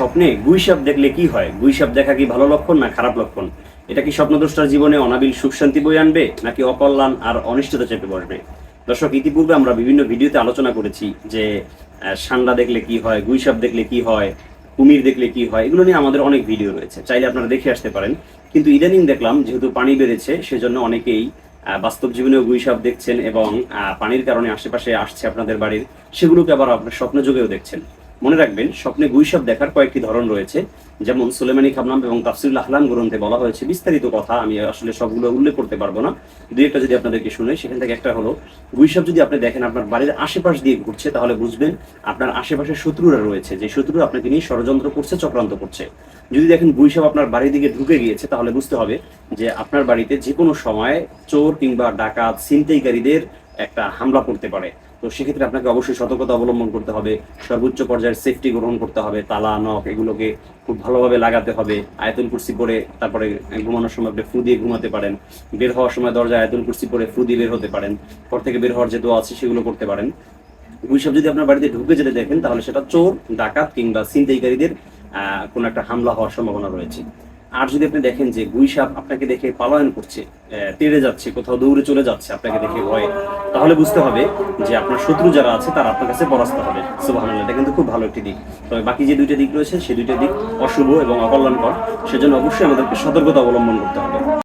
স্বপ্নে গুইসাপ দেখলে কি হয়? গুইসাপ দেখা কি ভালো লক্ষণ না খারাপ লক্ষণ? এটা কি স্বপ্নদ্রষ্টার জীবনে অনাবিল সুখ শান্তি বই আনবে, নাকি অকল্যাণ আর অনিষ্টতা চেপে বসবে? দর্শক, ইতিপূর্বে আমরা বিভিন্ন ভিডিওতে আলোচনা করেছি যে সান্ডা দেখলে কি হয় গুইসাপ দেখলে কি হয়, কুমির দেখলে কি হয়, এগুলো নিয়ে আমাদের অনেক ভিডিও রয়েছে। চাইলে আপনারা দেখে আসতে পারেন। কিন্তু ইদানিং দেখলাম, যেহেতু পানি বেড়েছে, সেজন্য অনেকেই বাস্তব জীবনেও গুইসাপ দেখছেন এবং পানির কারণে আশেপাশে আসছে আপনাদের বাড়ির, সেগুলোকে আবার আপনার স্বপ্ন যোগেও দেখছেন। মনে রাখবেন, স্বপ্নে গুইসাপ দেখার কয়েকটি ধরন রয়েছে। যেমন সুলেমানি খাবনাম এবং তাফসিল আহলাম গ্রন্থে বলা হয়েছে, বিস্তারিত কথা আমি আসলে সবগুলো উল্লেখ করতে পারব না। দুই একটা যদি আপনাদেরকে শুনে, সেখান থেকে একটা হলো গুইসাপ যদি আপনি দেখেন আপনার বাড়ির আশেপাশ দিয়ে ঘুরছে, তাহলে বুঝবেন আপনার আশেপাশে শত্রুরা রয়েছে। যে শত্রু আপনাকে নিয়ে ষড়যন্ত্র করছে, চক্রান্ত করছে। যদি দেখেন গুইসাপ আপনার বাড়ির দিকে ঢুকে গিয়েছে, তাহলে বুঝতে হবে যে আপনার বাড়িতে যে কোনো সময় চোর কিংবা ডাকাত, ছিনতাইকারীদের একটা হামলা করতে পারে। তো সেক্ষেত্রে আপনাকে অবশ্যই সতর্কতা অবলম্বন করতে হবে, সর্বোচ্চ পর্যায়ের সেফটি গ্রহণ করতে হবে, তালা, নখ এগুলোকে খুব ভালোভাবে লাগাতে হবে, আয়তন কুর্সি পরে তারপরে ঘুমানোর সময় আপনি ফু দিয়ে ঘুমাতে পারেন, বের হওয়ার সময় দরজায় আয়তন কুর্সি পরে ফু দিয়ে বের হতে পারেন, ঘর থেকে বের হওয়ার যে দোয়া আছে সেগুলো করতে পারেন। গুইসাপ যদি আপনার বাড়িতে ঢুকে যেতে দেখেন তাহলে সেটা চোর, ডাকাত কিংবা ছিনতাইকারীদের কোনো একটা হামলা হওয়ার সম্ভাবনা রয়েছে। আর যদি আপনি দেখেন যে গুইসাপ আপনাকে দেখে পালায়ন করছে তেড়ে যাচ্ছে, কোথাও দৌড়ে চলে যাচ্ছে, আপনাকে দেখে ভয়ে, তাহলে বুঝতে হবে যে আপনার শত্রু যারা আছে তারা আপনার কাছে পরাস্ত হবে। সুবাহ এটা কিন্তু খুব ভালো একটি দিক। তবে বাকি যে দুইটা দিক রয়েছে সেই দুইটা দিক অশুভ এবং অকল্যাণকর, সেজন্য অবশ্যই আমাদেরকে সতর্কতা অবলম্বন করতে হবে।